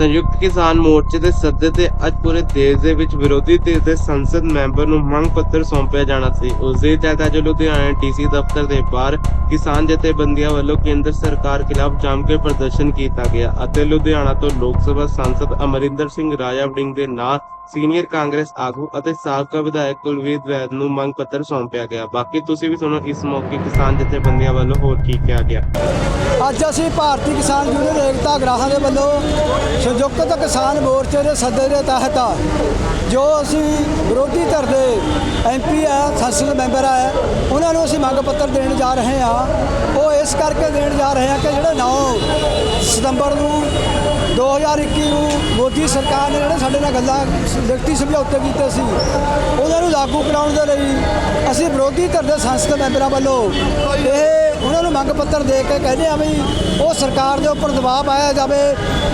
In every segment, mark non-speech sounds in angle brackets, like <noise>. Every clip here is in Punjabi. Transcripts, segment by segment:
ਸੰਯੁਕਤ ਕਿਸਾਨ ਮੋਰਚੇ ਦੇ ਸੱਦੇ ਤੇ ਅੱਜ ਪੂਰੇ ਦੇਸ਼ ਦੇ ਵਿੱਚ ਵਿਰੋਧੀ ਧਿਰ ਦੇ ਸੰਸਦ ਮੈਂਬਰ ਨੂੰ ਮੰਗ ਪੱਤਰ ਸੌਂਪਿਆ ਜਾਣਾ ਸੀ। ਉਸ ਦੇ ਤਹਿਤ ਅੱਜ ਲੁਧਿਆਣਾ ਡੀਸੀ ਦਫ਼ਤਰ ਦੇ ਬਾਹਰ ਕਿਸਾਨ ਜਥੇਬੰਦੀਆਂ ਵੱਲੋਂ ਕੇਂਦਰ ਸਰਕਾਰ ਖਿਲਾਫ ਜੰਮ ਕੇ ਪ੍ਰਦਰਸ਼ਨ ਕੀਤਾ ਗਿਆ ਅਤੇ ਲੁਧਿਆਣਾ ਤੋਂ ਲੋਕ ਸਭਾ ਸੰਸਦ ਅਮਰਿੰਦਰ ਸਿੰਘ ਰਾਜਾ ਵੜਿੰਗ ਦੇ ਨਾਂ ਸੀਨੀਅਰ ਕਾਂਗਰਸ ਆਗੂ ਅਤੇ ਸਾਬਕਾ ਵਿਧਾਇਕ ਕੁਲਵੀਰ ਵੈਦ ਨੂੰ ਮੰਗ ਪੱਤਰ ਸੌਂਪਿਆ ਗਿਆ। ਬਾਕੀ ਤੁਸੀਂ ਵੀ ਸੁਣੋ, ਇਸ ਮੌਕੇ ਕਿਸਾਨ ਜਥੇਬੰਦੀਆਂ ਵੱਲੋਂ ਹੋਰ ਕੀ ਕਿਹਾ ਗਿਆ। ਅੱਜ ਅਸੀਂ ਭਾਰਤੀ ਕਿਸਾਨ ਯੂਨੀਅਨ ਏਕਤਾ ਗ੍ਰਾਹਾਂ ਦੇ ਵੱਲੋਂ ਸੰਯੁਕਤ ਕਿਸਾਨ ਮੋਰਚੇ ਦੇ ਸੱਦੇ ਦੇ ਤਹਿਤ ਜੋ ਅਸੀਂ ਵਿਰੋਧੀ ਧਿਰ ਦੇ ਐਮਪੀ ਆ ਸੰਸਦ ਮੈਂਬਰ ਆ ਉਹਨਾਂ ਨੂੰ ਅਸੀਂ ਮੰਗ ਪੱਤਰ ਦੇਣ ਜਾ ਰਹੇ ਹਾਂ। ਉਹ ਇਸ ਕਰਕੇ ਦੇਣ ਜਾ ਰਹੇ ਹਾਂ ਕਿ ਜਿਹੜੇ 9 ਸਤੰਬਰ ਨੂੰ 2021 ਨੂੰ ਮੋਦੀ ਸਰਕਾਰ ਨੇ ਜਿਹੜੇ ਸਾਡੇ ਨਾਲ ਗੱਲਾਂ, ਲਿਖਤੀ ਸਮਝੌਤੇ ਕੀਤੇ ਸੀ, ਉਹਨਾਂ ਨੂੰ ਲਾਗੂ ਕਰਾਉਣ ਦੇ ਲਈ ਅਸੀਂ ਵਿਰੋਧੀ ਧਿਰ ਦੇ ਸੰਸਦ ਮੈਂਬਰਾਂ ਵੱਲੋਂ ਇਹ ਉਹਨਾਂ ਨੂੰ ਮੰਗ ਪੱਤਰ ਦੇ ਕੇ ਕਹਿੰਦੇ ਆ ਵੀ ਉਹ ਸਰਕਾਰ ਦੇ ਉੱਪਰ ਦਬਾਅ ਪਾਇਆ ਜਾਵੇ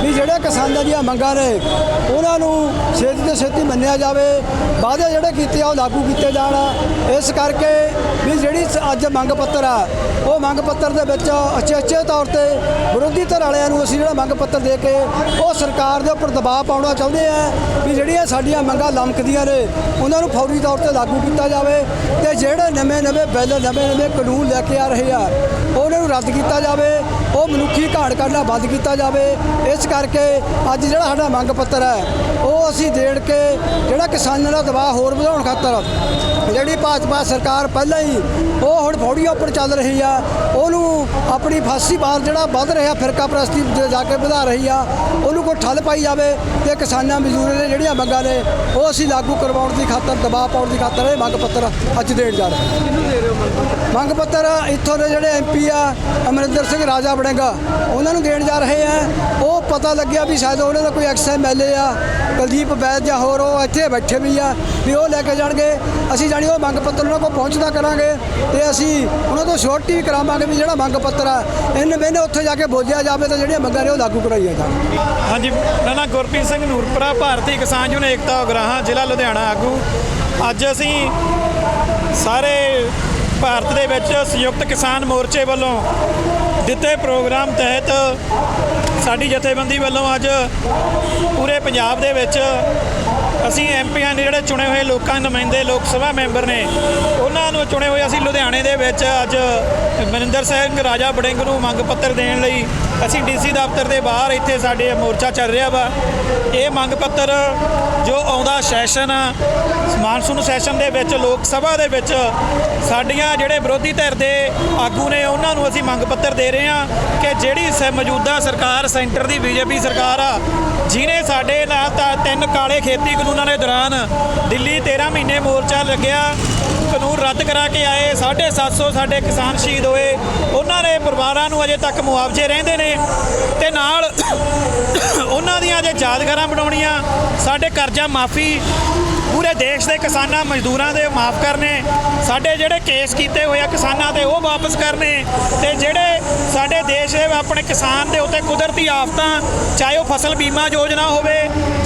ਵੀ ਜਿਹੜੇ ਕਿਸਾਨਾਂ ਦੀਆਂ ਮੰਗਾਂ ਨੇ, ਉਹਨਾਂ ਨੂੰ ਛੇਤੀ ਤੋਂ ਛੇਤੀ ਮੰਨਿਆ ਜਾਵੇ। ਵਾਅਦੇ ਜਿਹੜੇ ਕੀਤੇ ਆ, ਉਹ ਲਾਗੂ ਕੀਤੇ ਜਾਣ। ਇਸ ਕਰਕੇ ਵੀ ਜਿਹੜੀ ਅੱਜ ਮੰਗ ਪੱਤਰ ਆ, ਉਹ ਮੰਗ ਪੱਤਰ ਦੇ ਵਿੱਚ ਅੱਛੇ ਅੱਛੇ ਤੌਰ ਤੇ ਵਿਰੋਧੀ ਧਿਰ ਵਾਲਿਆਂ ਨੂੰ ਅਸੀਂ ਜਿਹੜਾ ਮੰਗ ਪੱਤਰ ਦੇ ਕੇ ਉਹ ਸਰਕਾਰ ਦੇ ਉੱਪਰ ਦਬਾਅ ਪਾਉਣਾ ਚਾਹੁੰਦੇ ਆ ਵੀ ਜਿਹੜੀਆਂ ਸਾਡੀਆਂ ਮੰਗਾਂ ਲਮਕਦੀਆਂ ਨੇ, ਉਹਨਾਂ ਨੂੰ ਫੌਰੀ ਤੌਰ ਤੇ ਲਾਗੂ ਕੀਤਾ ਜਾਵੇ ਤੇ ਜਿਹੜੇ ਨਵੇਂ ਨਵੇਂ ਬਿੱਲ ਨਵੇਂ ਨਵੇਂ ਕਾਨੂੰਨ ਲੈ ਕੇ ਆ ਰਹੇ ਆ ਉਹਨਾਂ ਨੂੰ ਰੱਦ ਕੀਤਾ ਜਾਵੇ, ਉਹ ਮਨੁੱਖੀ ਘਾੜ ਕਰਨਾ ਬੰਦ ਕੀਤਾ ਜਾਵੇ। ਇਸ ਕਰਕੇ ਅੱਜ ਜਿਹੜਾ ਸਾਡਾ ਮੰਗ ਪੱਤਰ ਹੈ, ਉਹ ਅਸੀਂ ਦੇਣ ਕੇ ਜਿਹੜਾ ਕਿਸਾਨਾਂ ਦਾ ਦਬਾਅ ਹੋਰ ਵਧਾਉਣ ਖਾਤਰ ਜਿਹੜੀ ਭਾਜਪਾ ਸਰਕਾਰ ਪਹਿਲਾਂ ਹੀ, ਉਹ ਹੁਣ ਫੌੜੀਆਂ ਉੱਪਰ ਚੱਲ ਰਹੀ ਆ, ਉਹਨੂੰ ਆਪਣੀ ਫਾਸੀ ਬਾਰ ਜਿਹੜਾ ਵੱਧ ਰਿਹਾ ਫਿਰਕਾ ਪ੍ਰਸਤੀ ਜਾ ਕੇ ਵਧਾ ਰਹੀ ਆ, ਉਹਨੂੰ ਕੋਈ ਠੱਲ ਪਾਈ ਜਾਵੇ ਤੇ ਕਿਸਾਨਾਂ ਮਜ਼ਦੂਰਾਂ ਦੇ ਜਿਹੜੀਆਂ ਮੰਗਾਂ ਨੇ, ਉਹ ਅਸੀਂ ਲਾਗੂ ਕਰਵਾਉਣ ਦੀ ਖਾਤਰ, ਦਬਾਅ ਪਾਉਣ ਦੀ ਖਾਤਰ ਇਹ ਮੰਗ ਪੱਤਰ ਅੱਜ ਦੇਣ ਜਾ ਰਹੇ ਮੰਗ ਪੱਤਰ ਇੱਥੋਂ ਦੇ ਜਿਹੜੇ ਐਮਪੀ ਆ, ਅਮਰਿੰਦਰ ਸਿੰਘ ਰਾਜਾ ਬੜਿੰਗਾ ਉਹਨਾਂ ਨੂੰ ਦੇਣ ਜਾ ਰਹੇ ਆ। ਉਹ ਪਤਾ ਲੱਗਿਆ ਵੀ ਸ਼ਾਇਦ ਉਹਨਾਂ ਦਾ ਕੋਈ ਐਕਸ ਐਮਐਲਏ ਆ, ਕੁਲਦੀਪ ਵੈਦ ਜਾਂ ਹੋਰ, ਉਹ ਇੱਥੇ ਬੈਠੇ ਵੀ ਆ, ਵੀ ਉਹ ਲੈ ਕੇ ਜਾਣਗੇ। ਅਸੀਂ ਜਾਣੀ ਉਹ ਮੰਗ ਪੱਤਰ ਉਹਨਾਂ ਕੋਲ ਪਹੁੰਚਦਾ ਕਰਾਂਗੇ ਤੇ ਅਸੀਂ ਉਹਨਾਂ ਤੋਂ ਸ਼ੋਰਟੀ ਵੀ ਕਰਾਵਾਂਗੇ ਵੀ ਜਿਹੜਾ ਮੰਗ ਪੱਤਰ ਆ ਇਹਨੇ ਮੈਨੇ ਉੱਥੇ ਜਾ ਕੇ ਬੋਝਿਆ ਜਾਵੇ ਤਾਂ ਜਿਹੜੀਆਂ ਮੰਗਾਂ ਨੇ ਉਹ ਲਾਗੂ ਕਰਾਈਆਂ ਜਾਣ। ਹਾਂਜੀ, ਮੇਰਾ ਨਾਮ ਗੁਰਪ੍ਰੀਤ ਸਿੰਘ ਨੂਰਪੁਰਾ, ਭਾਰਤੀ ਕਿਸਾਨ ਯੂਨੀਅਨ ਏਕਤਾ ਉਗਰਾਹਾਂ, ਜ਼ਿਲ੍ਹਾ ਲੁਧਿਆਣਾ ਆਗੂ। ਅੱਜ ਅਸੀਂ ਸਾਰੇ ਭਾਰਤ ਦੇ ਵਿੱਚ ਸੰਯੁਕਤ ਕਿਸਾਨ ਮੋਰਚੇ ਵੱਲੋਂ ਦਿੱਤੇ ਪ੍ਰੋਗਰਾਮ ਤਹਿਤ ਸਾਡੀ ਜਥੇਬੰਦੀ ਵੱਲੋਂ ਅੱਜ ਪੂਰੇ ਪੰਜਾਬ ਦੇ ਵਿੱਚ ਅਸੀਂ ਐਮਪੀਆਂ ਨੇ ਜਿਹੜੇ ਚੁਣੇ ਹੋਏ ਲੋਕਾਂ ਨੁਮਾਇੰਦੇ ਲੋਕ ਸਭਾ ਮੈਂਬਰ ਨੇ, ਉਹਨਾਂ ਨੂੰ ਚੁਣੇ ਹੋਏ ਅਸੀਂ ਲੁਧਿਆਣੇ ਦੇ ਵਿੱਚ ਅੱਜ ਮਨਿੰਦਰ ਸਿੰਘ, ਰਾਜਾ ਬੜਿੰਗ ਨੂੰ ਮੰਗ ਪੱਤਰ ਦੇਣ ਲਈ ਅਸੀਂ ਡੀਸੀ ਦਫ਼ਤਰ ਦੇ ਬਾਹਰ ਇੱਥੇ ਸਾਡੇ ਮੋਰਚਾ ਚੱਲ ਰਿਹਾ ਵਾ। ਇਹ ਮੰਗ ਪੱਤਰ ਜੋ ਆਉਂਦਾ ਸੈਸ਼ਨ ਆ ਮਾਨਸੂਨ ਸੈਸ਼ਨ ਦੇ ਵਿੱਚ, ਲੋਕ ਸਭਾ ਦੇ ਵਿੱਚ ਸਾਡੀਆਂ ਜਿਹੜੇ ਵਿਰੋਧੀ ਧਿਰ ਦੇ ਆਗੂ ਨੇ, ਉਹਨਾਂ ਨੂੰ ਅਸੀਂ ਮੰਗ ਪੱਤਰ ਦੇ ਰਹੇ ਹਾਂ ਕਿ ਜਿਹੜੀ ਸ- ਮੌਜੂਦਾ ਸਰਕਾਰ, ਸੈਂਟਰ ਦੀ ਬੀਜੇਪੀ ਸਰਕਾਰ ਆ ਜਿਨੇ ਸਾਡੇ ਨਾਲ ਤਾਂ ਤਿੰਨ ਕਾਲੇ ਖੇਤੀ ਕਾਨੂੰਨ ਦੇ ਦੌਰਾਨ ਦਿੱਲੀ 13 ਮਹੀਨੇ ਮੋਰਚਾ ਲੱਗਿਆ, ਕਾਨੂੰਨ ਰੱਦ ਕਰਾ ਕੇ ਆਏ 750 ਸਾਡੇ ਕਿਸਾਨ ਸ਼ਹੀਦ ਹੋਏ। ਉਹਨਾਂ ਦੇ ਪਰਿਵਾਰਾਂ ਨੂੰ ਅਜੇ ਤੱਕ ਮੁਆਵਜ਼ੇ ਰਹਿੰਦੇ ਨੇ ਤੇ ਨਾਲ <coughs> ਉਹਨਾਂ ਦੀਆਂ ਜੇ ਯਾਦਗਾਰਾਂ ਬਣਾਉਣੀਆਂ, ਸਾਡੇ ਕਰਜ਼ਾ ਮਾਫੀ ਪੂਰੇ ਦੇਸ਼ ਦੇ ਕਿਸਾਨਾਂ ਮਜ਼ਦੂਰਾਂ ਦੇ ਮਾਫ ਕਰਨੇ, ਸਾਡੇ ਜਿਹੜੇ ਕੇਸ ਕੀਤੇ ਹੋਏ ਆ ਕਿਸਾਨਾਂ ਦੇ ਉਹ ਵਾਪਸ ਕਰਨੇ ਤੇ ਜਿਹੜੇ ਸਾਡੇ ਦੇਸ਼ ਦੇ ਆਪਣੇ ਕਿਸਾਨ ਦੇ ਉੱਤੇ ਕੁਦਰਤੀ ਆਫਤਾਂ, ਚਾਹੇ ਉਹ ਫਸਲ ਬੀਮਾ ਯੋਜਨਾ ਹੋਵੇ,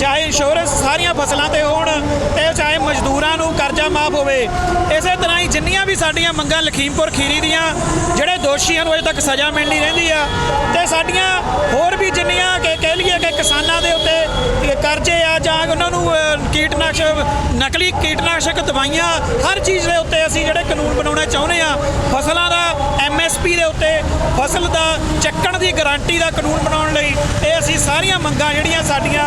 ਚਾਹੇ ਇੰਸ਼ੋਰੈਂਸ ਸਾਰੀਆਂ ਫਸਲਾਂ ਤੇ ਹੋਣ ਤੇ ਚਾਹੇ ਮਜ਼ਦੂਰਾਂ ਨੂੰ ਕਰਜ਼ਾ ਮਾਫ ਹੋਵੇ, ਇਸੇ ਤਰ੍ਹਾਂ ਹੀ ਜਿੰਨੀਆਂ ਵੀ ਸਾਡੀਆਂ ਮੰਗਾਂ ਲਖੀਮਪੁਰ ਖੀਰੀ ਦੀਆਂ, ਜਿਹੜੇ ਦੋਸ਼ੀਆਂ ਨੂੰ ਅਜੇ ਤੱਕ ਸਜ਼ਾ ਮਿਲਣੀ ਰਹਿੰਦੀ ਆ, ਤੇ ਸਾਡੀਆਂ ਹੋਰ ਵੀ ਜਿੰਨੀਆਂ ਕਿ ਕਹਿ ਲਈਏ ਕਿ ਕਿਸਾਨਾਂ ਦੇ ਉੱਤੇ ਕਰਜ਼ੇ ਆ ਜਾਂ ਉਹਨਾਂ ਨੂੰ ਕੀਟਨਾਸ਼ਕ ਨਕਲੀ ਕੀਟਨਾਸ਼ਕ ਦਵਾਈਆਂ ਹਰ ਚੀਜ਼ ਦੇ ਉੱਤੇ ਅਸੀਂ ਜਿਹੜੇ ਕਾਨੂੰਨ ਬਣਾਉਣਾ ਚਾਹੁੰਦੇ ਆ ਫਸਲਾਂ ਦਾ ਐਮਐਸਪੀ ਦੇ ਉੱਤੇ, ਫਸਲ ਦਾ ਚੱਕਣ ਦੀ ਗਾਰੰਟੀ ਦਾ ਕਾਨੂੰਨ ਬਣਾਉਣ ਲਈ ਇਹ ਅਸੀਂ ਸਾਰੀਆਂ ਮੰਗਾਂ ਜਿਹੜੀਆਂ ਸਾਡੀਆਂ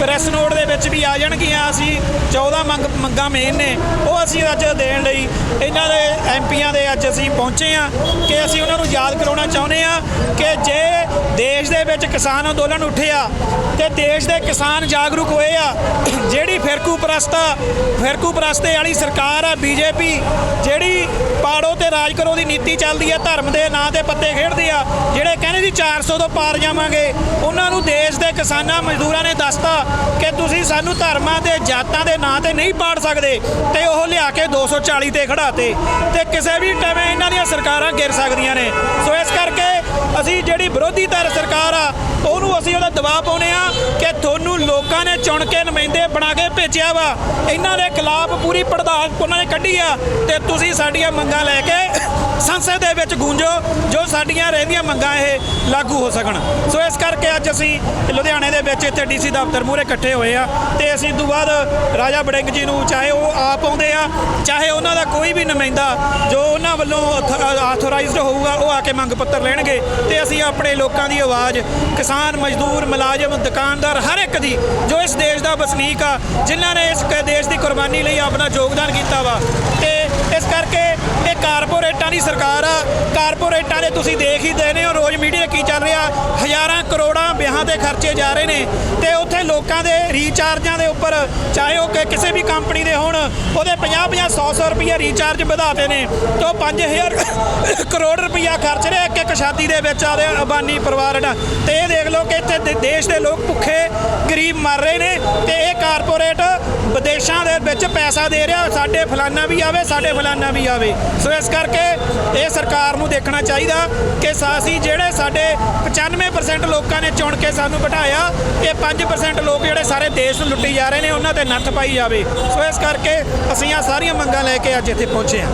ਪ੍ਰੈਸ ਨੋਟ ਦੇ ਵਿੱਚ ਵੀ ਆ ਜਾਣਗੀਆਂ, ਅਸੀਂ 14 ਮੰਗ, ਮੰਗਾਂ ਮੇਨ ਨੇ, ਉਹ ਅਸੀਂ ਅੱਜ ਦੇਣ ਲਈ ਇਹਨਾਂ ਦੇ ਐਮਪੀਆਂ ਦੇ ਅੱਜ ਅਸੀਂ ਪਹੁੰਚੇ ਆ ਕਿ ਅਸੀਂ ਉਹਨਾਂ ਨੂੰ ਯਾਦ ਕਰਾਉਣਾ ਚਾਹੁੰਦੇ ਆ ਕਿ ਜੇ ਦੇਸ਼ ਦੇ ਵਿੱਚ ਕਿਸਾਨ ਅੰਦੋਲਨ ਉੱਠਿਆ, ਤੇ ਦੇਸ਼ ਦੇ ਕਿਸਾਨ ਜਾਗਰੂਕ ਹੋਏ ਆ, ਜਿਹੜੀ ਫਿਰਕੂ ਪ੍ਰਸਤਾ ਫਿਰਕੂ ਪ੍ਰਸਤੇ ਵਾਲੀ ਸਰਕਾਰ ਆ ਬੀਜੇਪੀ ਜਿਹੜੀ ਪਾੜੋ ਤੇ ਰਾਜ ਕਰੋ ਦੀ ਨੀਤੀ ਚੱਲਦੀ ਆ, ਧਰਮ ਦੇ ਨਾਂ ਤੇ ਪੱਤੇ ਖੇਡਦੀ ਆ, ਜਿਹੜੇ ਕਹਿੰਦੇ ਸੀ 400 ਤੋਂ ਪਾਰ ਜਾਵਾਂਗੇ। ਉਹਨਾਂ ਨੂੰ ਦੇਸ਼ ਦੇ ਕਿਸਾਨਾਂ, ਮਜ਼ਦੂਰਾਂ ਨੇ ਦੱਸਤਾ ਕਿ ਤੁਸੀਂ ਸਾਨੂੰ ਧਰਮਾਂ ਤੇ ਜਾਤਾਂ ਦੇ ਨਾਂ ਤੇ ਨਹੀਂ ਪਾੜ ਸਕਦੇ ਤੇ ਉਹ ਲਿਆ ਕੇ 240 ਤੇ ਖੜਾਤੇ ਤੇ। ਕਿਸੇ ਵੀ ਟਾਈਮ ਇਹਨਾਂ ਦੀਆਂ ਸਰਕਾਰਾਂ ਗਿਰ ਸਕਦੀਆਂ ਨੇ। ਸੋ ਇਸ ਕਰਕੇ ਅਸੀਂ ਜਿਹੜੀ ਵਿਰੋਧੀ ਧਿਰ ਸਰਕਾਰ ਆ, ਉਹਨੂੰ ਅਸੀਂ ਉਹਦਾ ਦਬਾਅ ਪਾਉਨੇ ਆ ਕਿ ਤੁਹਾਨੂੰ ਲੋਕਾਂ ਨੇ ਚੁਣ ਕੇ ਨੁਮਾਇੰਦੇ ਬਣਾ ਕੇ ਭੇਜਿਆ ਵਾ। ਇਹਨਾਂ ਦੇ ਖਿਲਾਫ ਪੂਰੀ ਪੜਤਾਲ ਉਹਨਾਂ ਨੇ ਕੱਢੀ ਆ ਤੇ ਤੁਸੀਂ ਸਾਡੀਆਂ ਮੰਗਾਂ ਲੈ ਕੇ ਸੰਸਦ ਦੇ ਵਿੱਚ ਗੂੰਜੋ, ਜੋ ਸਾਡੀਆਂ ਰਹਿੰਦੀਆਂ ਮੰਗਾਂ ਇਹ ਲਾਗੂ ਹੋ ਸਕਣ। ਸੋ ਇਸ ਕਰਕੇ ਅੱਜ ਅਸੀਂ ਲੁਧਿਆਣੇ ਦੇ ਵਿੱਚ ਇੱਥੇ ਡੀਸੀ ਦਫ਼ਤਰ ਮੂਹਰੇ ਇਕੱਠੇ ਹੋਏ ਆ ਤੇ ਅਸੀਂ ਤੋਂ ਬਾਅਦ ਰਾਜਾ ਬੜਿੰਗ ਜੀ ਨੂੰ ਚਾਹੇ ਉਹ ਆਪ ਆਉਂਦੇ ਆ, ਚਾਹੇ ਉਹਨਾਂ ਦਾ ਕੋਈ ਵੀ ਨੁਮਾਇੰਦਾ ਜੋ ਉਹਨਾਂ ਵੱਲੋਂ ਆਥੋਰਾਈਜ਼ਡ ਹੋਊਗਾ, ਉਹ ਆ ਕੇ ਮੰਗ ਪੱਤਰ ਲੈਣਗੇ। ਤੇ ਅਸੀਂ ਆਪਣੇ ਲੋਕਾਂ ਦੀ ਆਵਾਜ਼, ਕਿਸਾਨ, ਮਜ਼ਦੂਰ, ਮੁਲਾਜ਼ਮ, ਦੁਕਾਨਦਾਰ, ਹਰ ਇੱਕ ਦੀ, ਜੋ ਇਸ ਦੇਸ਼ ਦਾ ਵਸਨੀਕ ਆ, ਜਿਨ੍ਹਾਂ ਨੇ ਇਸ ਦੇਸ਼ ਦੀ ਕੁਰਬਾਨੀ ਲਈ ਆਪਣਾ ਯੋਗਦਾਨ ਕੀਤਾ ਵਾ। ਤੇ ਇਸ ਕਰਕੇ ਇਹ ਕਾਰਪੋਰੇਟਾਂ ਦੀ ਸਰਕਾਰ ਆ ਕਾਰਪੋਰੇਟਾਂ ਦੇ ਤੁਸੀਂ ਦੇਖ ਹੀ ਦੇ ਨੇ ਹੋ ਰੋਜ਼ ਮੀਡੀਆ ਕੀ ਚੱਲ ਰਿਹਾ, ਹਜ਼ਾਰਾਂ ਕਰੋੜਾਂ ਵਿਆਹਾਂ ਤੇ ਖਰਚੇ ਜਾ ਰਹੇ ਨੇ ਤੇ ਉੱਥੇ ਲੋਕਾਂ ਦੇ ਰੀਚਾਰਜਾਂ ਦੇ ਉੱਪਰ, ਚਾਹੇ ਉਹ ਕਿਸੇ ਵੀ ਕੰਪਨੀ ਦੇ ਹੋਣ, ਉਹਦੇ 50 50 100 100 ਰੁਪਏ ਰੀਚਾਰਜ ਵਧਾਤੇ ਨੇ, ਤੇ ਉਹ 5000 <coughs> ਕਰੋੜ ਰੁਪਇਆ ਖਰਚ ਰਿਹਾ ਇੱਕ ਇੱਕ ਸ਼ਾਦੀ ਦੇ ਵਿੱਚ ਆ ਰਿਹਾ ਅਬਾਨੀ ਪਰਿਵਾਰ ਦਾ। ਤੇ ਇਹ ਦੇਖ ਲਓ ਕਿ ਇੱਥੇ ਦੇਸ਼ ਦੇ ਲੋਕ ਭੁੱਖੇ, ਗਰੀਬ ਮਰ ਰਹੇ ਨੇ ਤੇ ਇਹ ਕਾਰਪੋਰੇਟ ਵਿਦੇਸ਼ਾਂ ਦੇ ਵਿੱਚ ਪੈਸਾ ਦੇ ਰਿਹਾ, ਸਾਡੇ ਫਲਾਨਾ ਵੀ ਆਵੇ, ਸਾਡੇ ਫਲਾਨਾ ਵੀ ਆਵੇ। ਸੋ ਇਸ ਕਰਕੇ ਇਹ ਸਰਕਾਰ ਨੂੰ ਦੇਖਣਾ ਚਾਹੀਦਾ ਕਿ ਅਸੀਂ ਜਿਹੜੇ ਸਾਡੇ 95% ਲੋਕਾਂ ਨੇ ਚੁਣ ਕੇ ਸਾਨੂੰ ਬਿਠਾਇਆ, ਇਹ 5% ਲੋਕ ਜਿਹੜੇ ਸਾਰੇ ਦੇਸ਼ ਨੂੰ ਲੁੱਟੀ ਜਾ ਰਹੇ ਨੇ, ਉਹਨਾਂ ਤੇ ਨੱਥ ਪਾਈ ਜਾਵੇ। ਸੋ ਇਸ ਕਰਕੇ ਅਸੀਂ ਆ ਸਾਰੀਆਂ ਮੰਗਾਂ ਲੈ ਕੇ ਅੱਜ ਇੱਥੇ ਪਹੁੰਚੇ ਹਾਂ।